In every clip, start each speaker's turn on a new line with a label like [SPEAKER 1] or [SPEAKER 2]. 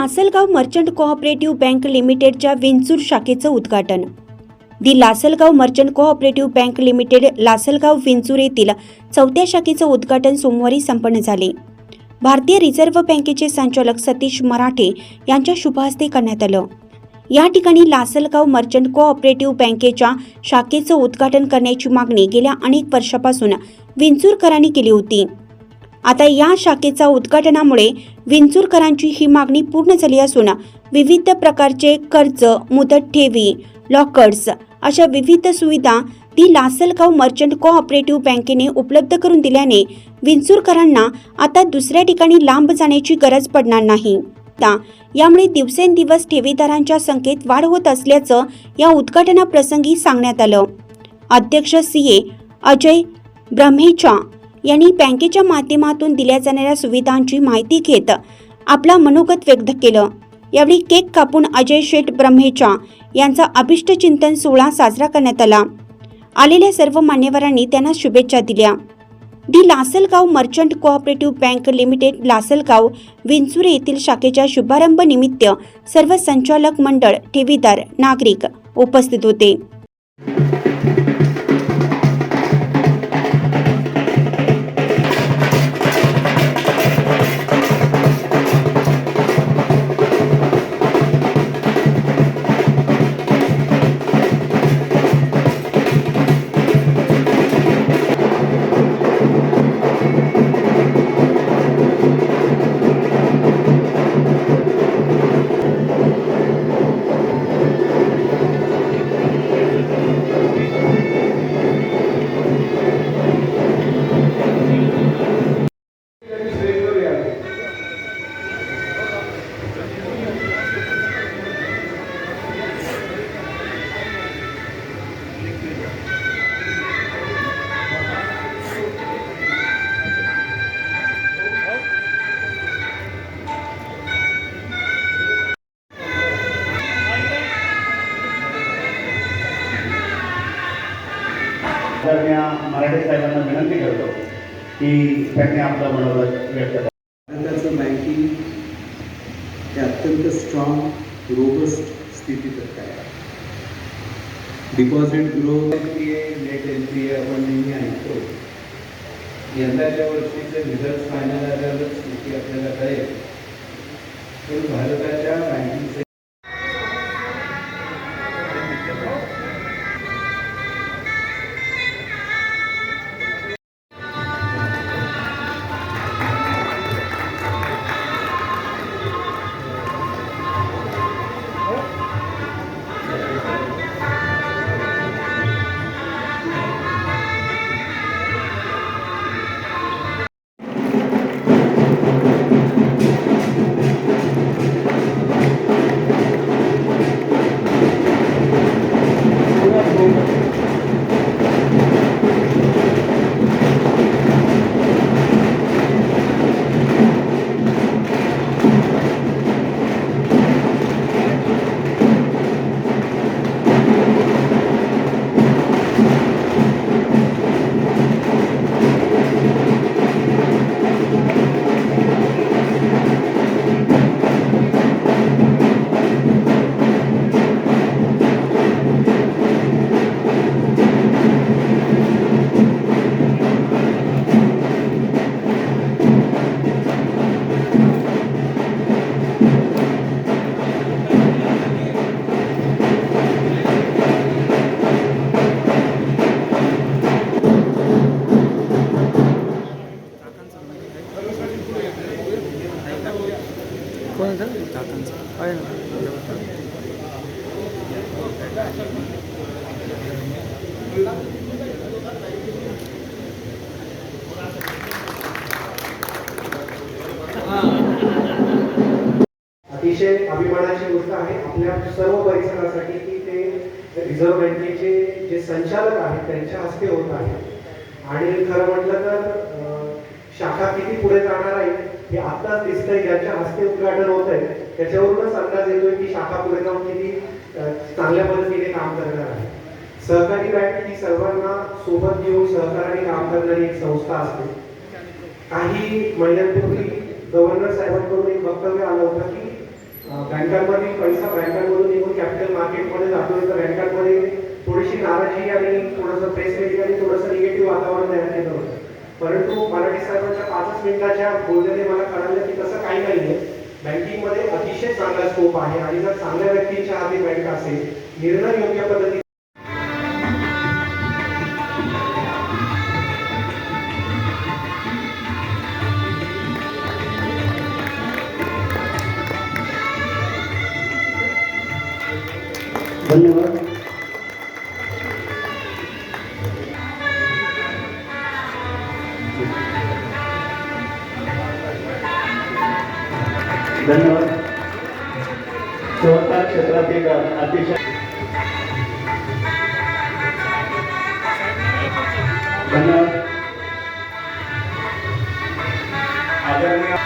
[SPEAKER 1] Lasalgaon merchant cooperative bank लिमिटेडच्या विंचूर शाखेचं उद्घाटन. The Lasalgaon merchant cooperative bank limited Lasalgaon Vinchur येथील चौथ्या शाखेचं उद्घाटन सोमवारी संपन्न झाले. भारतीय रिझर्व्ह बँकेचे संचालक सतीश मराठे यांच्या शुभहस्ते करण्यात आलं. या ठिकाणी लासलगाव मर्चंट कोऑपरेटिव्ह बँकेच्या शाखेचं उद्घाटन करण्याची मागणी गेल्या अनेक वर्षापासून विंचूरकरांनी केली होती. आता या शाखेचा उद्घाटनामुळे विंचूरकरांची ही मागणी पूर्ण झाली असून विविध प्रकारचे कर्ज मुदत ठेवी लॉकर्स अशा विविध सुविधा ती लासलगाव मर्चंट कोऑपरेटिव्ह बँकेने उपलब्ध करून दिल्याने विंचूरकरांना आता दुसऱ्या ठिकाणी लांब जाण्याची गरज पडणार नाही. यामुळे दिवसेंदिवस ठेवीदारांच्या संख्येत वाढ होत असल्याचं या उद्घाटनाप्रसंगी सांगण्यात आलं. अध्यक्ष सी. ए. अजय ब्रह्मेच्या यांनी बँकेच्या माध्यमातून दिल्या जाणाऱ्या सुविधांची माहिती घेत आपला मनोगत व्यक्त केलं. यावेळी केक कापून अजय शेठ ब्रह्मेचा यांचा अभिष्ट चिंतन सोहळा साजरा करण्यात आला. आलेल्या सर्व मान्यवरांनी त्यांना शुभेच्छा दिल्या. The Lasalgaon merchant cooperative bank limited Lasalgaon Vinchure येथील शाखेच्या शुभारंभ निमित्त सर्व संचालक मंडळ ठेवीदार नागरिक उपस्थित होते.
[SPEAKER 2] तर मी मराठी साहेबांना विनंती करतो की त्यांनी आपलं मनोगत व्यक्त
[SPEAKER 3] भारताचं बँकिंग हे अत्यंत स्ट्रॉंग रोबस्ट स्थितीत आहे. डिपॉझिट ग्रोथ
[SPEAKER 4] नेट एनपीए आपण नेहमी ऐकतो. यंदाच्या वर्षीचे रिझल्ट फायनल आल्यावरच स्थिती आपल्याला कळेल. पण भारताच्या बँकिंग
[SPEAKER 5] त्यांच्या हस्ते होत आहे. आणि खरं म्हटलं तर शाखा किती पुढे जाणार आहे हे आत्ताच दिसतंय ज्यांच्या हस्ते उद्घाटन होत आहे. त्याच्यावरूनच अंदाज येतोय की शाखा पुढे जाऊन किती चांगल्या पद्धतीने काम करणार आहे. सहकारी बँक ही सर्वांना सोबत घेऊन सहकाराने काम करणारी एक संस्था असते. काही महिन्यांपूर्वी गव्हर्नर साहेबांकडून एक वक्तव्य आलं होतं की बँकांमध्ये पैसा बँकांमधून निघून कॅपिटल मार्केटमध्ये जातोय तर बँकांमध्ये थोडीशी नाराजी आणि थोडंसं प्रेस मीडिया आणि थोडंसं निगेटिव्ह वातावरण तयार केलं होतं. परंतु मराठी साहेबांच्या पाचच मिनिटाच्या बोलण्याने मला कळालं की तसं काही नाही आहे बँकिंगमध्ये अतिशय चांगला स्कोप आहे आणि जर चांगल्या व्यक्तींच्या हाती बँक असेल निर्णय योग्य पद्धतीने
[SPEAKER 2] सहकार क्षेत्रात एक अतिशय धन्यवाद. आदरणीय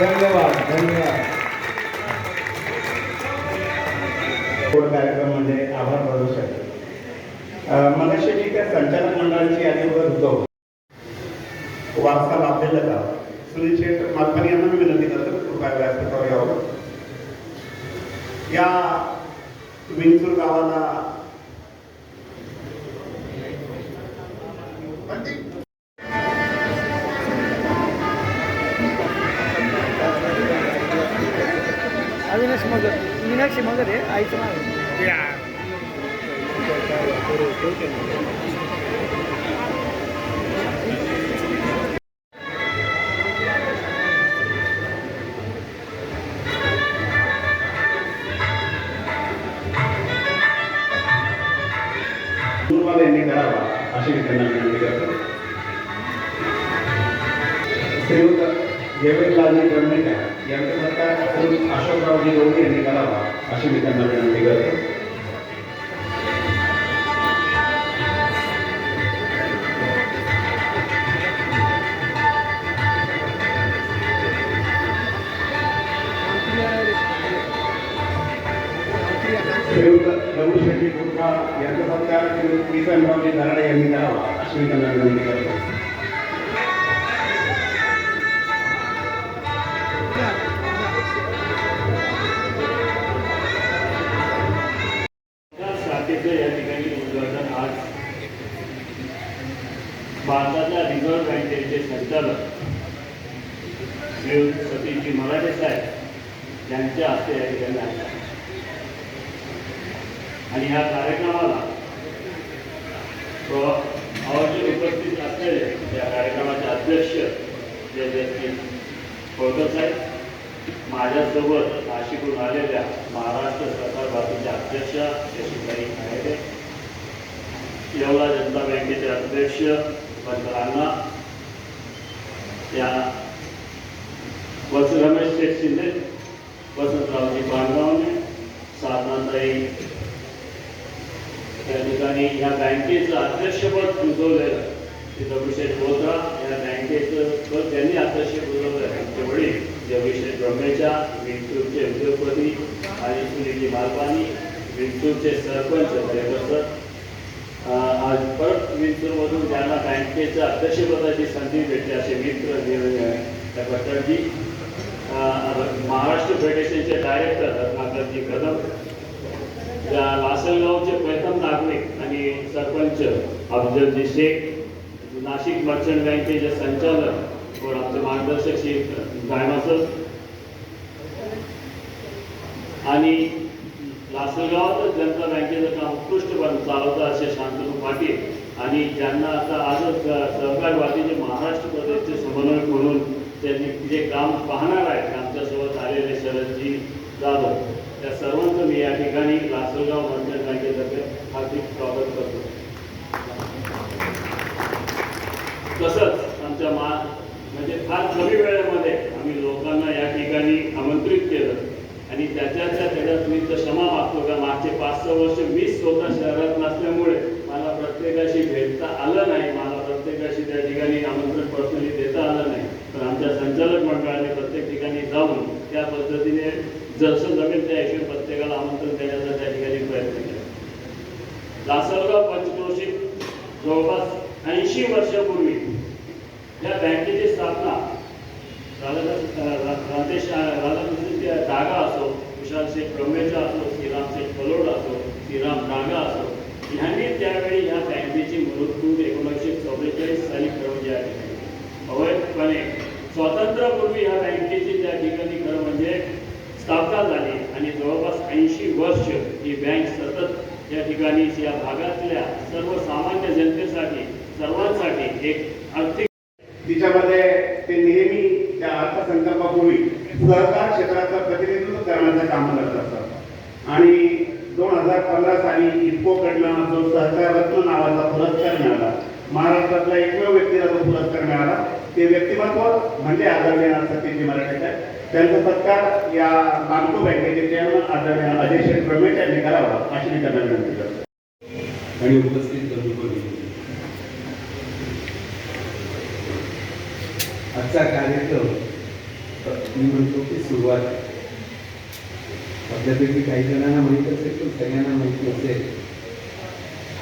[SPEAKER 6] धन्यवाद धन्यवाद.
[SPEAKER 2] कार्यक्रमामध्ये आभार प्रदर्शन मगाशी मी त्या संचालक मंडळाची यादी बघत होतो. वारसा लाभलेला का? सुनील शेठ मालपानी यांना मी विनंती करतो कृपया व्यासपीठावर यावं. या विंचूर गावाला करतो श्रीयुत देवेंद्रजी ब्रह्मेकर यांचं सरकार श्रीयुत अशोकरावजी गवळी यांनी करावा अशी मी त्यांना विनंती करतो. श्रीयुत रघुशेट्टी गुरबा यांचं सरकार श्रीयुत यांनी करावा अशी मी त्यांना विनंती करतो.
[SPEAKER 7] देव सतीशजी मराठे साहेब यांच्या हस्ते या ठिकाणी आहे आणि ह्या कार्यक्रमाला प्र- उपस्थित असलेले या कार्यक्रमाचे अध्यक्ष जे व्यक्ती खोडकर साहेब माझ्यासोबत नाशिकहून आलेल्या महाराष्ट्र सरकार बाजूचे अध्यक्ष यशोताई खायडे येवला जनता बँकेचे अध्यक्ष पंतरांना या वस रमेश शेठ शिंदे वसंतरावजी पांडवावणे साधनाताई त्या ठिकाणी ह्या बँकेचं अध्यक्षपद भूषवलेलं ते दगडूशेठ बोत्रा या बँकेचं पद त्यांनी अध्यक्ष बोलवलं त्यांचे वडील जगदीशेठ ब्रह्मेच्या विंचूरचे उद्योगपती आणि सुनीली मालपानी विंचूरचे सरपंच हरिप्रसाद आज परत विंचूरमधून त्यांना बँकेच्या अध्यक्षपदाची संधी भेटली असे मित्र त्या भट्टजी महाराष्ट्र फेडरेशनचे डायरेक्टर रत्नाकरजी कदम त्या लासलगावचे प्रथम नागरिक आणि सरपंच अफजलजी शेख नाशिक मर्चंट बँकेचे संचालक व आमचे मार्गदर्शक श्री गायमासर आणि लासलगावातच जनता बँकेचं काम उत्कृष्टपणे चालवतं असे शांतनू पाटील. आणि ज्यांना आता आजच सहकारवादीचे महाराष्ट्र प्रदेशचे समन्वयक म्हणून त्यांनी जे काम पाहणार आहेत आमच्यासोबत आलेले शरदजी जाधव त्या सर्वांचं मी या ठिकाणी लासलगाव मर्चंट बँकेतर्फे हार्दिक स्वागत करतो. तसंच आमच्या मा म्हणजे फार कमी वेळेमध्ये आम्ही लोकांना या ठिकाणी आमंत्रित केलं. आणि त्याच्याच्या त्याच्यात मी तर क्षमा मागतो का मागचे पाच सहा वर्ष मी स्वतः शहरात नसल्यामुळे मला प्रत्येकाशी भेटता आलं नाही मला प्रत्येकाशी त्या ठिकाणी आमंत्रण पर्सनली देता आलं नाही पण आमच्या संचालक मंडळाने प्रत्येक ठिकाणी जाऊन त्या पद्धतीने जसं जमेल त्या प्रत्येकाला आमंत्रण देण्याचा त्या ठिकाणी प्रयत्न केला. लासलगाव पंचक्रोशीत जवळपास ऐंशी वर्षापूर्वी या बँकेची स्थापना राधा- रा- राधेश राधाकृष्णचे डागा असो विशाल शेख ब्रह्मेचा असो श्रीराम शेख पलोड असो श्रीराम डागा असो ह्यांनी त्यावेळी ह्या बँकेची मृत्यू एकोणीसशे चौवेचाळीस साली ठरवली आहे अवैधपणे स्वातंत्र्यापूर्वी ह्या बँकेची त्या ठिकाणी खरं म्हणजे स्थापना झाली आणि जवळपास ऐंशी वर्ष ही बँक सतत या या भागातल्या सर्वसामान्य जनतेसाठी सर्वांसाठी एक आर्थिक
[SPEAKER 2] तिच्यामध्ये ते नेहमी त्या अर्थसंकल्पापूर्वी सहकार क्षेत्राचं प्रतिनिधित्व करण्याचं काम करत असतात. आणि दोन हजार पंधरा साली इफ्कोकडनं जो सहकार रत्न नावाचा पुरस्कार मिळाला महाराष्ट्रातला एकमेव व्यक्तीला जो पुरस्कार मिळाला ते व्यक्तिमत्व म्हणजे आदरणीय सत्यजी मराठे त्यांचा सत्कार या नागपूर बँकेचे चेअरमन आदरणीय अजय शेठ प्रमेट यांनी करावा अशी मी त्यांना विनंती करतो.
[SPEAKER 4] आणि उपस्थित बंधुभगिनी आजचा कार्यक्रम मी म्हणतो की सुरुवात. आपल्यापैकी काही जणांना माहीत असेल पण सगळ्यांना माहीत नसेल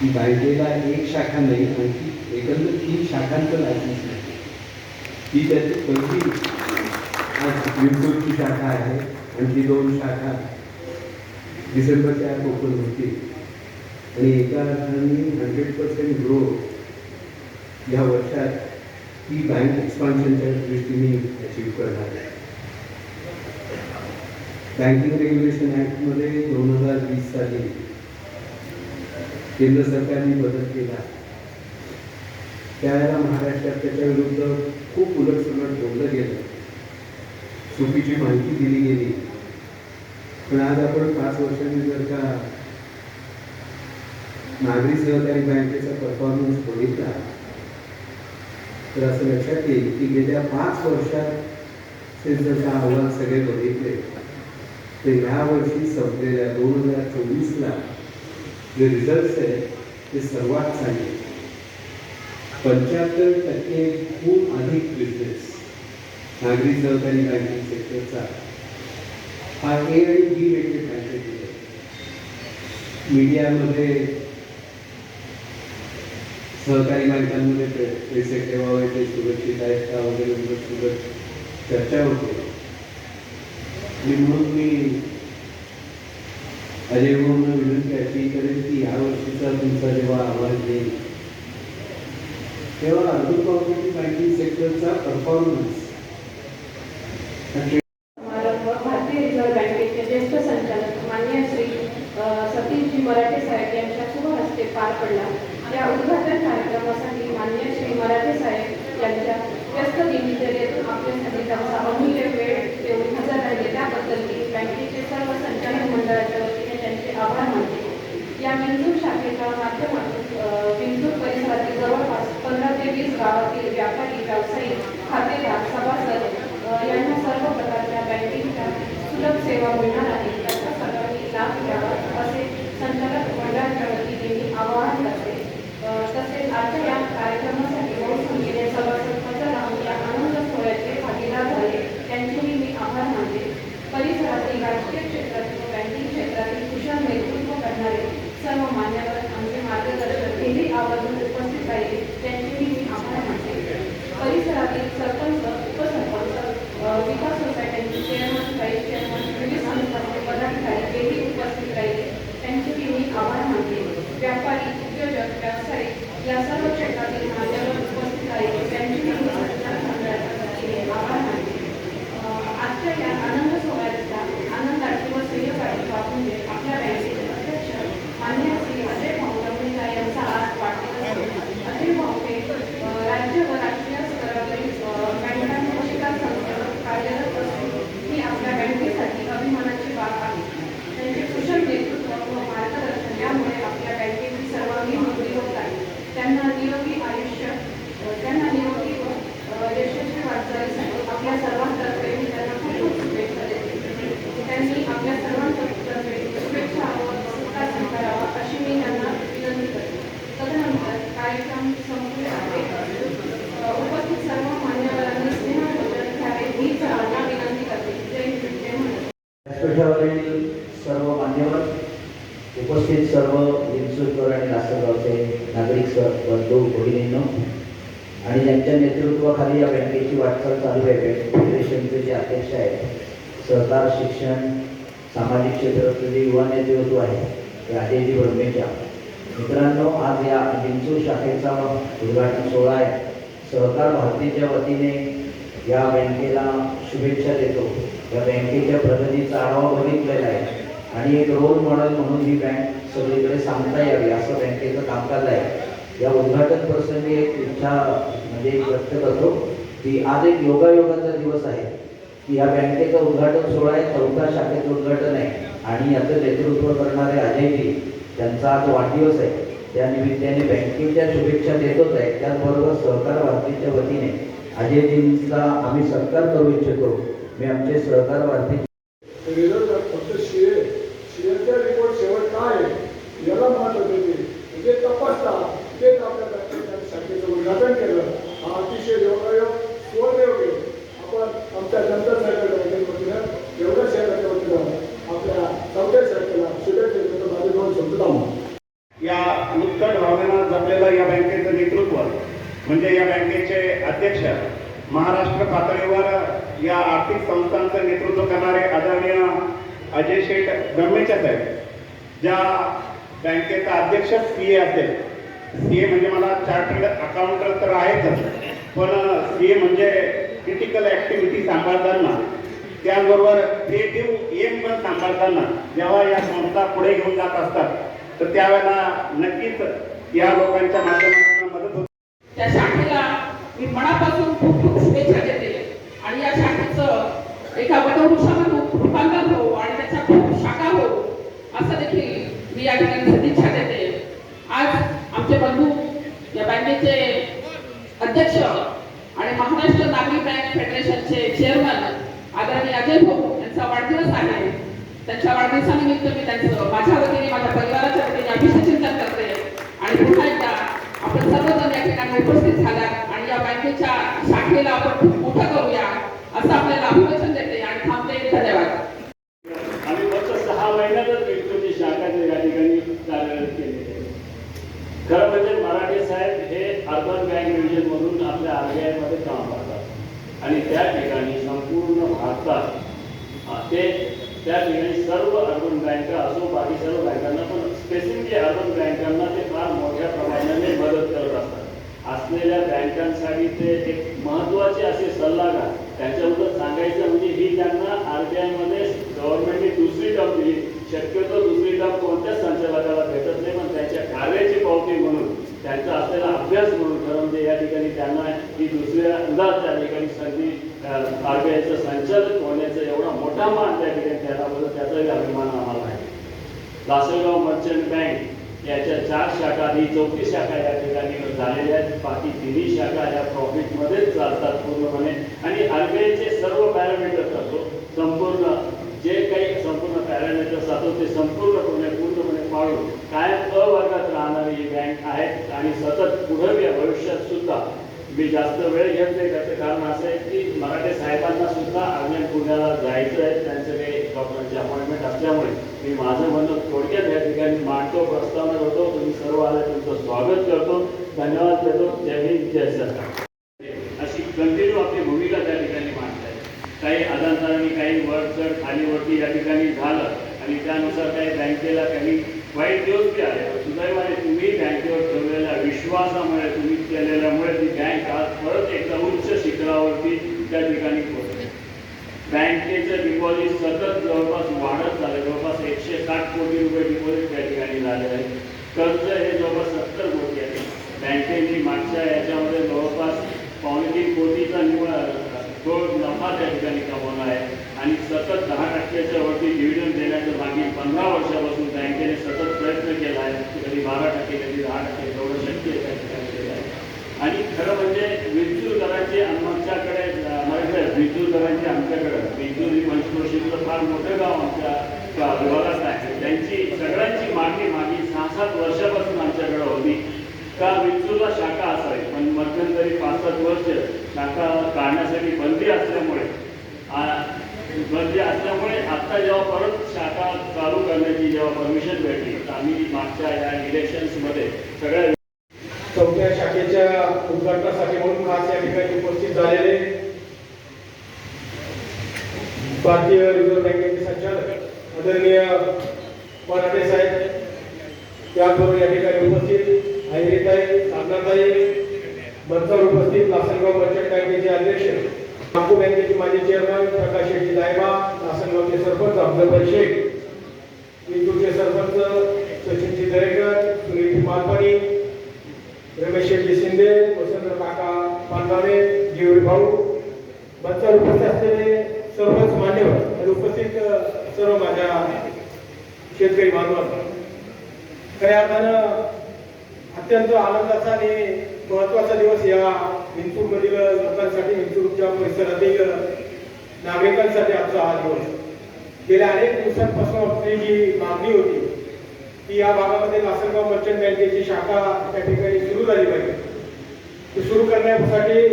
[SPEAKER 4] की बँकेला एक शाखा नाही आणखी एकंदर तीन शाखांचं लायसन्स ही त्याची पहिली आज शाखा आहे आणखी दोन शाखा. डिसेंबरच्या आत ओपन होतील. आणि एका अर्थाने हंड्रेड पर्सेंट ग्रोथ या वर्षात ही बँक एक्सपान्शनच्या दृष्टीने अचीव करणार आहे. बँकिंग रेग्युलेशन ॲक्टमध्ये दोन हजार वीस साली केंद्र सरकारने बदल केला त्यावेळेला महाराष्ट्रात त्याच्या विरुद्ध खूप उलटसुलट बोललं गेलं. चुकीची माहिती दिली गेली. पण आज आपण पाच वर्षांनी जर का नागरी सहकारी बँकेचा परफॉर्मन्स बघितला तर असं लक्षात येईल की गेल्या पाच वर्षात ते अहवाल सगळे बघितले तर ह्या वर्षी संपलेल्या दोन हजार चोवीसला जे रिझल्ट आहे ते सर्वात चांगले पंच्याहत्तर खूप अधिक बिझनेस नागरी सहकारी बँकिंग सेक्टरचा हा ए आणि बी रेटेड बँकेत मीडियामध्ये सहकारी बँकांमध्ये पैसे ठेवावे ते सुरक्षित आहेत का वगैरे वगैरे चर्चा होते. आणि म्हणून मी अजय भाऊंना विनंती अशी करेन की ह्या वर्षीचा तुमचा जेव्हा आवाज येईल तेव्हा अर्बन कॉपरेटिव्ह बँकिंग सेक्टरचा परफॉर्मन्स
[SPEAKER 8] समारंभ भारतीय रिझर्व्ह बँकेचे ज्येष्ठ संचालक मान्य श्री अ, सतीशजी मराठे साहेब यांच्या शुभ हस्ते पार पडला या उद्घाटन कार्यक्रमासाठी मान्य श्री मराठे साहेब यांच्या व्यस्त दिनचर्येतून आपल्यासाठी त्यांचा अमूल्य वेळ देऊन हजर राहिले त्याबद्दल मी बँकेचे सर्व संचालक मंडळाच्या वतीने त्यांचे आभार मानते या विंचूर शाखेच्या माध्यमातून अ, परिसरातील जवळपास पंधरा ते वीस गावातील व्यापारी व्यावसायिक खातेदार सभासद यांना सर्व प्रकारच्या बँकिंगच्या सुलभ सेवा मिळणार आहे त्याचा सर्वांनी लाभ घ्यावा असे संचालक मंडळाच्या वतीने मी आवाहन करते. तसेच आजच्या या कार्यक्रमासाठी सर्व मान्यवर आमचे मार्गदर्शक हेही आवर्जून उपस्थित राहिले त्यांचेही मी आभार मानते परिसरातील सरपंच उपसरपंच अ, विकास सोसायट्यांचे चेअरमन व्हाईस चेअरमन विविध संस्थांचे पदाधिकारी हेही उपस्थित राहिले त्यांचेही मी आभार मानते व्यापारी उद्योजक व्यावसायिक या सर्व क्षेत्रातील मान्यवर उपस्थित राहिले त्यांचेही मी संचालक मंडळाच्या वतीने आभार मानते अ, आजच्या या आनंद सोहळ्याचा आनंदाची व श्रेयकाळी वाटून देत आपल्या बँकेचे अध्यक्ष मान्य श्री अजय भाऊ गवळीकर यांचा आज वाढदिवस आहे. अजय भाऊ हे अ, राज्य व राष्ट्रीय स्तरावरील अ, बँकांच्या शिकार संस्थेवर कार्यरत असून ही आपल्या बँकेसाठी अभिमानाची बाब आहे त्यांचे कुशल नेतृत्व व मार्गदर्शन यामुळे आपल्या बँकेची सर्वांगीण वृद्धी होत आहे त्यांना निरोगी आयुष्य अ, त्यांना निरोगी व अ, यशस्वी वाटचालीसाठी आपल्या सर्वांतर्फे मी त्यांना खूप खूप शुभेच्छा देते त्यांनी आपल्या सर्वांतर्फे शुभेच्छा व सत्कार स्वीकारावा अशी मी त्यांना विनंती करते तदनंतर कार्यक्रम संपले आहे अ, उपस्थित सर्व मान्यवरांनी स्नेहभोजन घ्यावे हीच त्यांना विनंती करते जय हिंद जय महाराष्ट्र
[SPEAKER 9] व्यासपीठावरील सर्व मान्यवर उपस्थित सर्व विंचूरकर आणि लासलगावचे नागरिक सर बंधू भगिनींनो आणि त्यांच्या नेतृत्वाखाली या बँकेची वाटचाल चालू आहे. बँक फेडरेशनचे जे अध्यक्ष आहेत सहकार शिक्षण सामाजिक क्षेत्रातले जे युवा नेतृत्व आहे ते अजयजी ब्रह्मेच्या. मित्रांनो आज या विंचूर शाखेचा उद्घाटन सोहळा आहे. सहकार भारतीच्या वतीने या बँकेला शुभेच्छा देतो. या बँकेच्या प्रगतीचा आढावा बघितलेला आहे. आणि एक रोल मॉडेल म्हणून ही बँक सगळीकडे सांगता यावी असं बँकेचं कामकाज आहे. या उद्घाटन प्रसंगी एक इच्छा म्हणजे व्यक्त करतो की आज एक योगायोगाचा दिवस आहे. की या बँकेचं उद्घाटन सोहळा आहे चौथ्या शाखेचं उद्घाटन आहे. आणि याचं नेतृत्व करणारे अजयजी त्यांचा आज वाढदिवस आहे. त्या निमित्ताने बँकेच्या शुभेच्छा देतोच आहे. त्याचबरोबर सहकार भारतीच्या वतीने अजयजींचा आम्ही सत्कार करू इच्छितो. मी आमचे सहकार
[SPEAKER 10] विरोधक फक्त रिपोर्ट शेवट काय आहे? याला महत्त्व देते म्हणजे तपासता तेच आपल्या बँकेच्या शाखेचं उद्घाटन केलं. हा अतिशय योगायोग सुवर्णयोग आहे आपण आमच्या जनता सरकार बँकेच्या वतीनं एवढ्या शहराच्या वतीनं आपल्या चौथ्या शाखेला शुभेच्छा देतो माझे दोन शब्द थांबवा
[SPEAKER 2] या उत्कट भावनेनं जपलेलं या बँकेचं नेतृत्व म्हणजे या बँकेचे अध्यक्ष महाराष्ट्र पातळीवर या आर्थिक संस्थांचं नेतृत्व करणारे आदरणीय अजय शेठ ब्रह्मेच्या साहेब ज्या बँकेचा अध्यक्ष सी ए असेल. सी ए म्हणजे मला चार्टर्ड अकाउंटर तर आहेच पण सी ए म्हणजे क्रिटिकल ऍक्टिव्हिटी सांभाळताना त्याचबरोबर क्रिएटिव्ह एम पण सांभाळताना जेव्हा या संस्था पुढे घेऊन जात असतात तर त्यावेळेला नक्कीच या लोकांच्या माध्यमातून मदत होते.
[SPEAKER 11] त्या शाखेला मी मनापासून खूप खूप शुभेच्छा देते. एका वटवृक्षामधून रूपांतर हो आणि त्याच्या खूप शाखा हो. असं देखील मी या ठिकाणी सदिच्छा देते. आज आमचे बंधू या बँकेचे अध्यक्ष आणि महाराष्ट्र नागरी बँक फेडरेशनचे चेअरमन आदरणीय अजय भाऊ यांचा वाढदिवस आहे. त्यांच्या वाढदिवसानिमित्त मी त्यांचं माझ्या वतीने माझ्या परिवाराच्या वतीने अभिषेचिंतन करते. आणि पुन्हा एकदा आपण सर्वजण या ठिकाणी उपस्थित झाल्या आणि या बँकेच्या शाखेला आपण खूप मोठं करूया. असं आपल्याला अभिवचन देते आणि थांबते. धन्यवाद.
[SPEAKER 7] फक्त सहा महिन्यातच विष्णूची शाखा या ठिकाणी कार्यरत केली. आहे. खरं म्हणजे मराठे साहेब हे अर्बन बँक डिव्हिजन मधून आपल्या आरबीआयमध्ये काम करतात. आणि त्या ठिकाणी संपूर्ण भारतात ते त्या ठिकाणी सर्व अर्बन बँका असो बाकी सर्व बँकांना पण स्पेसिफिकली अर्बन बँकांना ते फार मोठ्या प्रमाणाने मदत करत असतात. असलेल्या बँकांसाठी ते एक महत्त्वाचे असे सल्लागार त्यांच्याबद्दल सांगायचं म्हणजे ही त्यांना आरबीआयमध्ये गव्हर्नमेंटने दुसरी टॉप दिली. शक्यतो दुसरी टॉप कोणत्याच संचालकाला भेटत नाही पण त्यांच्या कार्याची पावती म्हणून त्यांचा असलेला अभ्यास म्हणून खरं म्हणजे या ठिकाणी त्यांना ही दुसऱ्यांदा त्या ठिकाणी संधी आरबीआयचं संचालक होण्याचा एवढा मोठा मान त्या ठिकाणी त्याला त्याचाही अभिमान आम्हाला आहे. लासलगाव मर्चंट बँक याच्या चार शाखा आणि चौथी शाखा या ठिकाणी झालेल्या आहेत. बाकी तिन्ही शाखा या प्रॉफिटमध्येच चालतात पूर्णपणे. आणि आरबीआयचे सर्व पॅरामीटर्स असतो संपूर्ण जे काही संपूर्ण पॅरामीटर्स असतो ते संपूर्णपणे पूर्णपणे पाळून कायम अ वर्गात राहणारी ही बँक आहे आणि सतत पुढे या भविष्यात सुद्धा. मी जास्त वेळ घेत नाही त्याचं कारण असं आहे की मराठे साहेबांना सुद्धा अजून पुण्याला जायचं आहे. त्यांचं डॉक्टरांची अपॉइंटमेंट असल्यामुळे मी माझं म्हणणं थोडक्यात या ठिकाणी मांडतो प्रस्तावना करतो तुम्ही सर्व आला तुमचं स्वागत करतो. धन्यवाद देतो. जय हिंद जय सरकार. अशी कंटिन्यू आपली भूमिका त्या ठिकाणी मांडताय. काही आदानतारांनी काही वर चढ खालीवरती या ठिकाणी झालं आणि त्यानुसार काही बँकेला काही वाईट दिवस बी आले. सुदैवाने तुम्ही बँकेवर ठेवलेल्या विश्वासामुळे तुम्ही केलेल्यामुळे ती बँक आज परत एकदा उच्च शिखरावरती त्या ठिकाणी पोहोचली. बँकेचं डिपॉझिट सतत जवळपास वाढत झालं जवळपास एकशे साठ कोटी रुपये डिपॉझिट त्या ठिकाणी झालेलं आहे. कर्ज हे जवळपास सत्तर कोटी आहे. बँकेची मागच्या याच्यामध्ये जवळपास पावणे तीन कोटीचा निवड तो नफा त्या ठिकाणी कमवला आहे. आणि सतत दहा टक्क्याच्या वरती डिव्हिडंड देण्याचं मागील पंधरा वर्षापासून बँकेने सतत प्रयत्न केला आहे. कधी बारा टक्के कधी दहा टक्के जेवढं शक्य आहे त्या ठिकाणी केलं आहे. आणि खरं म्हणजे विंचूरकरांची आमच्याकडे माझ्याकडे आमच्याकडं आमच्याकडे. विंचूर ही पंचक्रोशीतलं फार मोठं गाव आमच्या गा- आहे. त्यांची सगळ्यांची मागणी मागणी सहा सात वर्षापासून आमच्याकडे होती. का विंचूरला शाखा असावी? पण मध्यंतरी पाच सात वर्ष शाखा काढण्यासाठी बंदी असल्यामुळे बंदी असल्यामुळे आत्ता जेव्हा परत शाखा चालू करण्याची जेव्हा परमिशन भेटली तर आम्ही मागच्या या इलेक्शन्समध्ये सगळ्या
[SPEAKER 12] चौथ्या शाखेच्या उद्घाटनासाठी म्हणून खास या ठिकाणी उपस्थित झालेले भारतीय रिझर्व्ह बँकेचे संचालक आदरणीय मराठे साहेब त्याबरोबर या ठिकाणी उपस्थित आयरेताई साधनाताई मंचावर उपस्थित लासलगाव बचत बँकेचे अध्यक्ष नागपूर बँकेचे माजी चेअरमन प्रकाश शेट्टी दायबा लासलगावचे सरपंच अफजलभाई शेख इंदूरचे सरपंच सचिनजी दरेकर सुनील मालपाणी रमेश शेट्टी शिंदे वसंत काका पानगावे जीवी भाऊ मंचावर उपस्थित असलेले सर्वच मान्यवर आणि उपस्थित सर्व माझ्या शेतकरी बांधवांना. खऱ्या अर्थानं अत्यंत आनंदाचा आणि महत्त्वाचा दिवस या विंचूरमधील लोकांसाठी विंचूरच्या परिसरातील नागरिकांसाठी आजचा हा दिवस. गेल्या अनेक दिवसांपासून आपली जी मागणी होती ती या भागामध्ये लासलगाव मर्चंट बँकेची शाखा त्या ठिकाणी सुरू झाली पाहिजे. सुरू करण्यासाठी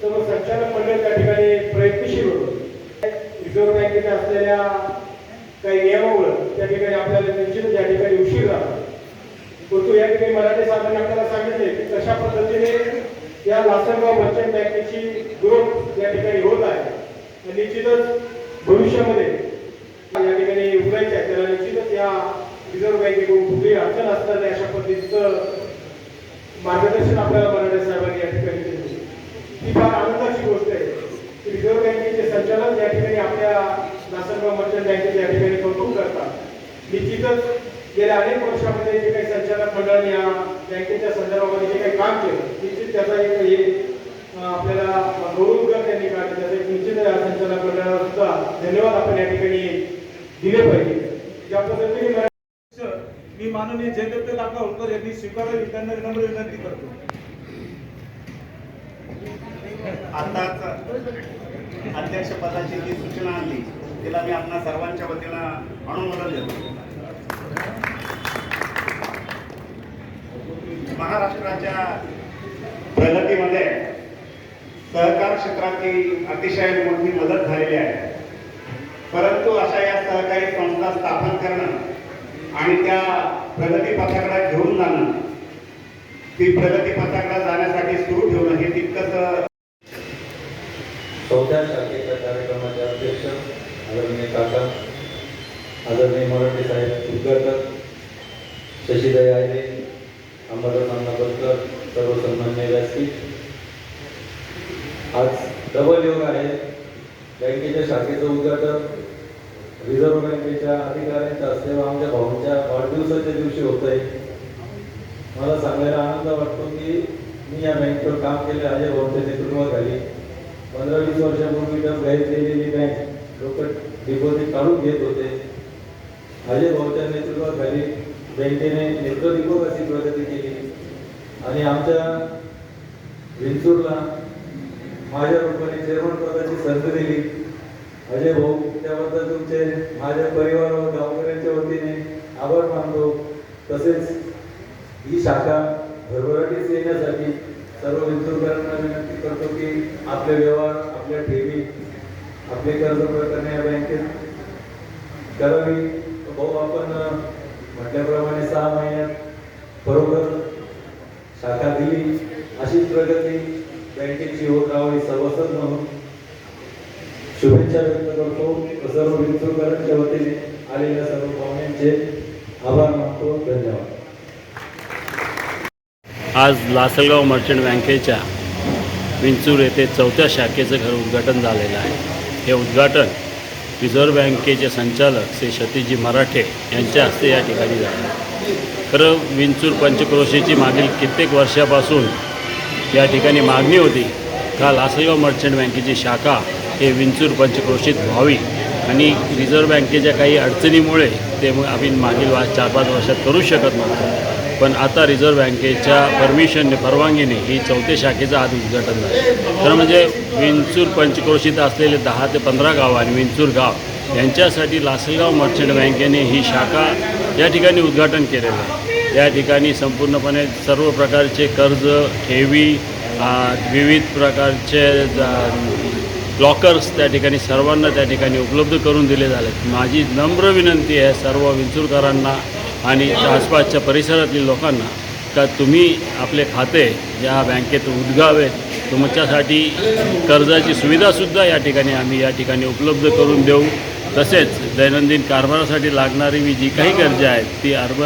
[SPEAKER 12] सर्व संचालक मंडळ त्या ठिकाणी प्रयत्नशील होतं रिझर्व्ह बँकेच्या असलेल्या काही नियमामुळं त्या ठिकाणी आपल्याला निश्चितच या ठिकाणी उशीर झाला. परंतु या ठिकाणी मराठी साहेबांनी आपल्याला सांगितले की कशा पद्धतीने या लासलगाव बचत बँकेची ग्रोथ या ठिकाणी होत आहे. निश्चितच भविष्यामध्ये या ठिकाणी उघडायचे आहे. त्याला निश्चितच या रिझर्व्ह बँकेकडून कुठली अडचण असणार अशा पद्धतीचं मार्गदर्शन आपल्याला मराठे साहेबांनी या ठिकाणी केलं ही फार आनंदाची गोष्ट आहे. रिझर्व्ह बँकेचे संचालक या ठिकाणी आपल्या लासलगाव मर्चंट बँकेचे या ठिकाणी कौतुक करतात. निश्चितच गेल्या अनेक वर्षामध्ये जे काही संचालक मंडळ या बँकेच्या संदर्भामध्ये जे काही काम केलं निश्चित त्याचा एक हे आपल्याला गौरवकर त्यांनी काढले. त्याचा एक निश्चित संचालक मंडळाला सुद्धा धन्यवाद आपण या ठिकाणी दिले पाहिजे. ज्या पद्धतीने
[SPEAKER 13] मी माननीय जयदत्त काका होळकर यांनी स्वीकारावी त्यांना नम्र विनंती करतो.
[SPEAKER 2] आताच अध्यक्षपदाची जी सूचना आणली तिला मी आपल्या सर्वांच्या वतीनं अनुमोदन देतो. महाराष्ट्राच्या प्रगतीमध्ये सहकार क्षेत्राची अतिशय मोठी मदत झालेली आहे. परंतु अशा या सहकारी संस्था स्थापन करणं आणि त्या प्रगतीपथाकडे घेऊन जाणं ती प्रगतीपथाकडे जाण्यासाठी सुरू ठेवणं हे तितकंच
[SPEAKER 14] चौथ्या शाखेच्या कार्यक्रमाच्या आदरणीय काका आदरणीय मराठे साहेब उद्घाटक शशीदाई आहे अंबादास अण्णापटकर सर्व सन्मान्य व्यासपीठ. आज डबल योग आहे. बँकेच्या शाखेचं उद्घाटन रिझर्व्ह बँकेच्या अधिकाऱ्यांच्या हस्ते व आमच्या भाऊंच्या वाढदिवसाच्या दिवशी होत आहे मला सांगायला आनंद वाटतो की मी या बँकेवर काम केले आहे भाऊंच्या नेतृत्वाखाली. पंधरा वीस वर्षापूर्वी तर गैर केलेली बँक लोक डिपॉझिट काढून घेत होते. अजय भाऊच्या नेतृत्वाखाली बँकेने नेत्रदीपक अशी प्रगती केली. आणि आमच्या विंचूरला माझ्या रूपाने चेअरमन पदाची संधी दिली. अजय भाऊ त्याबद्दल तुमचे माझ्या परिवार व गावकऱ्यांच्या वतीने आभार मानतो. तसेच ही शाखा भरभराटीस येण्यासाठी सर्व विंचूरकरांना विनंती करतो की आपले व्यवहार आपल्या ठेवी आपले कर्ज प्रकरणे या बँकेत. करावी भाऊ आपण म्हटल्याप्रमाणे सहा महिन्यात बरोबर शाखा दिली. अशीच प्रगती बँकेची होत राहावी सभासद म्हणून. शुभेच्छा व्यक्त करतो. सर्व विंचूरकरांच्या वतीने आलेल्या सर्व पाहुण्यांचे आभार मानतो. धन्यवाद.
[SPEAKER 7] आज लासलगाव मर्चंट बँकेच्या विंचूर येथे चौथ्या शाखेचं घर उद्घाटन झालेलं आहे. हे उद्घाटन रिझर्व्ह बँकेचे संचालक श्री सतीजी मराठे यांच्या हस्ते या ठिकाणी झालं. खरं विंचूर पंचक्रोशीची मागील कित्येक वर्षापासून या ठिकाणी मागणी होती. का लासलगाव मर्चंट बँकेची शाखा हे विंचूर पंचक्रोशीत व्हावी आणि रिझर्व्ह बँकेच्या काही अडचणीमुळे ते मग आम्ही मागील वा चार पाच वर्षात करू शकत नव्हतो. पण आता रिझर्व्ह बँकेच्या परमिशनने परवानगीने ही चौथ्या शाखेचं आज उद्घाटन झालं. खरं म्हणजे विंचूर पंचक्रोशीत असलेले दहा ते पंधरा गाव आणि विंचूर गाव यांच्यासाठी लासलगाव मर्चंट बँकेने ही शाखा या ठिकाणी उद्घाटन केलेलं आहे. या ठिकाणी संपूर्णपणे सर्व प्रकारचे कर्ज ठेवी विविध प्रकारचे लॉकर्स त्या ठिकाणी सर्वांना त्या ठिकाणी उपलब्ध करून दिले झाले माझी नम्र विनंती आहे सर्व विंचूरकरांना आणि आसपासच्या परिसरातील लोकांना का तुम्ही आपले खाते या बँकेत उद्गावे तुमच्यासाठी कर्जाची सुविधासुद्धा या ठिकाणी आम्ही या ठिकाणी उपलब्ध करून देऊ. तसेच दैनंदिन कारभारासाठी लागणारी मी जी काही कर्जे आहेत ती अर्ब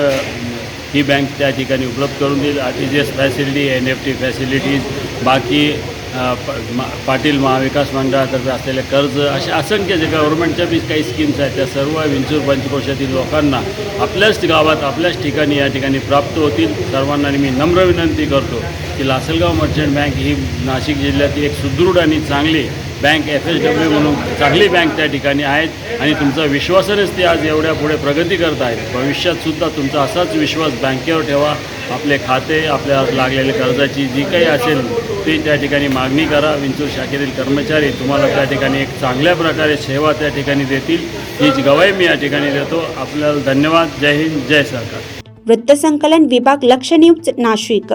[SPEAKER 7] ही बँक त्या ठिकाणी उपलब्ध करून देईल. R T G S facility N F T facilities बाकी पाटील महाविकास मंडळातर्फे असलेले कर्ज असे असंख्य जे गव्हर्नमेंटच्या बी काही स्कीम्स आहेत त्या सर्व विंचूर पंचकोशातील लोकांना आपल्याच गावात आपल्याच ठिकाणी या ठिकाणी प्राप्त होतील. सर्वांना मी नम्र विनंती करतो की लासलगाव मर्चंट बँक ही नाशिक जिल्ह्यातील एक सुदृढ आणि चांगली बँक एफ एस डब्ल्यू म्हणून चांगली बँक त्या ठिकाणी आहेत. आणि तुमचा विश्वासानेच ते आज एवढ्या पुढे प्रगती करत आहेत. भविष्यातसुद्धा तुमचा असाच विश्वास बँकेवर ठेवा. आपले खाते आपल्या लागलेल्या कर्जाची जी काही असेल ती त्या ठिकाणी मागणी करा. विंचूर शाखेतील कर्मचारी तुम्हाला त्या ठिकाणी एक चांगल्या प्रकारे सेवा त्या ठिकाणी देतील. हीच गवाही मी या ठिकाणी देतो. आपल्याला धन्यवाद. जय हिंद. जय सरकार.
[SPEAKER 1] वृत्तसंकलन विभाग लक्ष न्यूज नाशिक.